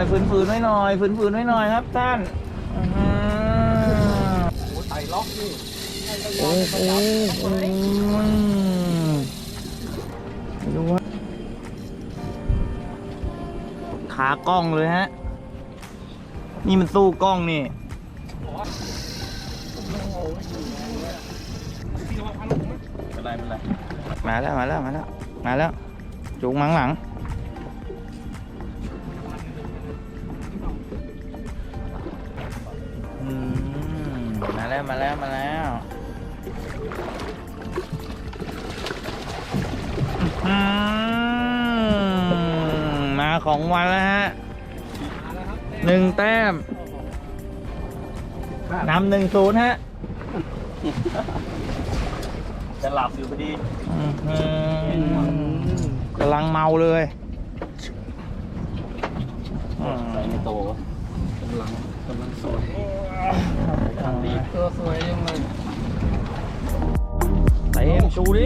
อยฝืนฝืนๆไว้หน่อยฝืนฝืนๆไว้หน่อยครับท่านอื้อหือโอ้ไต่ล็อกนี่โอ้โหโอ้ยดูว่าขากล้องเลยฮะ นี่มันสู้กล้องนี่เป็นไรเป็นไรมาแล้วมาแล้วมาแล้วมาแล้วจูงมังหลัง แล้วมาแล้วมาแล้วอื้อหือมาของวันแล้วฮะหนึ่งแต้มนำหนึ่งศูนย์ฮะ จะหลับอยู่พอดีอื้อหือกำลังเมาเลยอืมใส่ในโตกำลังกำลังสวยดี ตัวสวยยังเลยเต็มชูดิ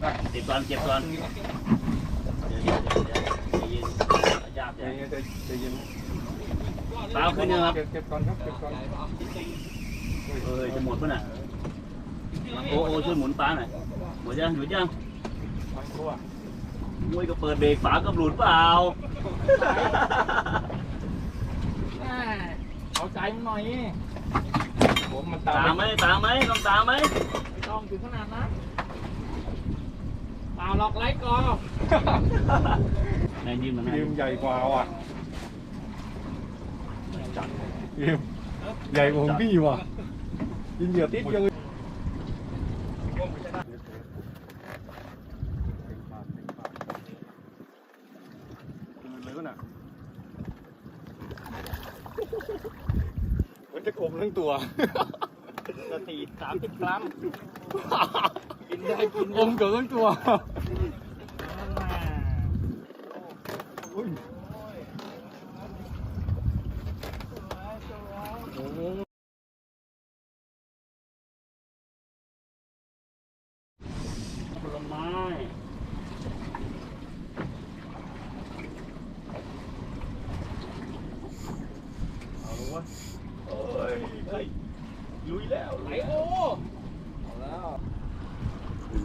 เก็บก่อนเก็บก่อนยาบใจเย็นใจเย็นเปล่าขึ้นยังครับเก็บเก็บก่อนครับเก็บก่อนเอ้ยจะหมดป่ะน่ะโอ้โอ้ช่วยหมุนปลาหน่อยหมดยังหยุดยังฟังตัวมวยก็เปิดเบรกฝาก็หลุดเปล่าเอาใจมันหน่อยผมมันตาตามไหมตามไหมต้องตามไหมไม่ต้องถึงขนาดนั้น ปล่าหลอกไล่กอนายยืมมันยืมใหญ่กว่าว่ะยืมใหญ่กว่าของพี่ว่ะยิงเหยื่อติดยังเลยก็น่ะมันจะกลมทั้งตัวนาทีสามสิบกรัม กินได้กินอมเกือบทั้งตัวอุ้ยผลไม้เอาละวะโอ้ยเฮ้ยลุยแล้วไหลโอ้เอาแล้ว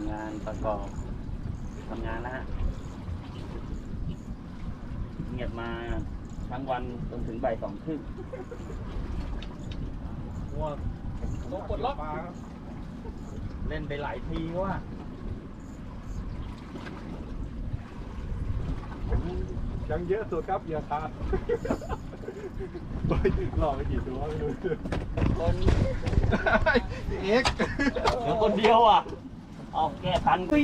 ทีมงานประกอบทำงานนะฮะเงียบมาทั้งวันจนถึงบ่ายสองครึ่งว้าต้องกดล็อกปลาครับเล่นไปหลายทีว่ะยังเยอะสุดครับอย่าขาดเฮ้ยหลอกไปกี่ตัวไม่รู้คนเอ็กเหลือคนเดียวอะ เอาแก้ทันปี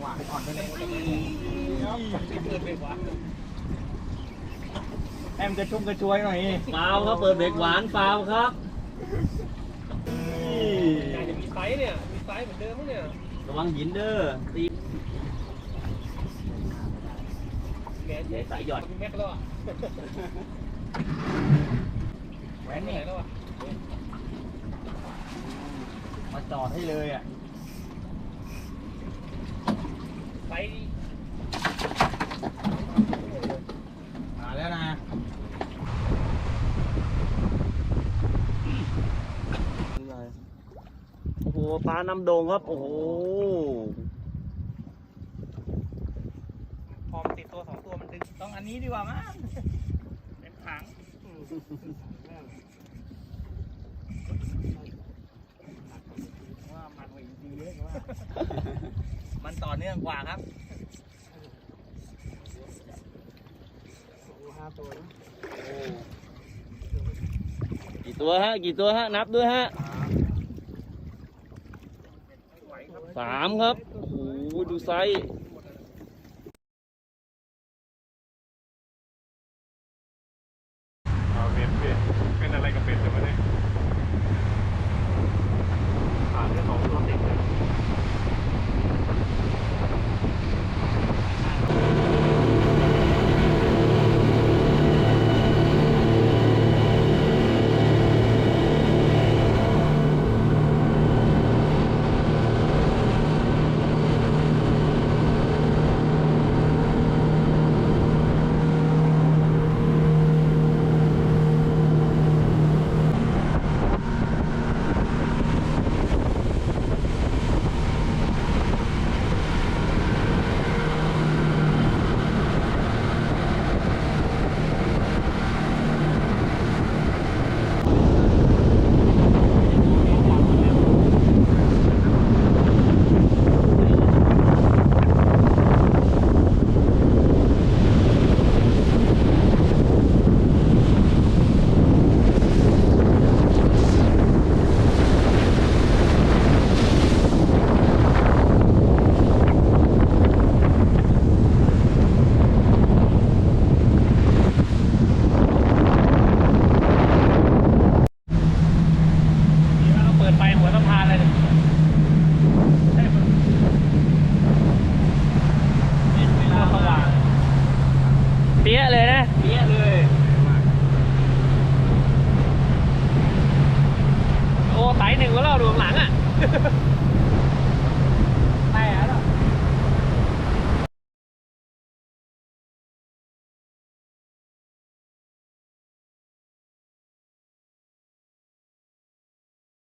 หวานอ่อนไปเลยเปิดเบรกหวานแอมกระชุ่มกระชวยหน่อยฟาวครับเปิดเบรกหวานฟาวครับน่าจะมีไซส์เนี่ยมีไซส์เหมือนเดิมมั้งเนี่ยระวังหินเด้อตีแหมเดี๋ยวสายหย่อนแม็กแล้วอะแหวนนี่แล้วอะมาจอดให้เลยอะ ไซส์มาแล้วนะโอ้โหปลาน้ำโดงครับ โอ้โหพอมันติดตัวสองตัวมันดึงต้องอันนี้ดีกว่ามั้งเป็นถัง ว่ามันกว่าอีกทีเยอะกว่ามันต่อเนื่องกว่าครับกี่ตัวฮะ กี่ตัวฮะ นับด้วยฮะสามครับ โอ้โห ดูไซส์ เอาเบ็ดเบ็ดเป็นอะไรกับเบ็ดจะมาเนี่ยผ่านแค่สองตัวติดเลย นี่เราเปิดไฟหัวสะพานเลยดิใช่ปะนี่เวลาสว่างเปี้ยเลยนะ เปี้ยเลย หนึ่งแล้วเราดูข้างหลังอะ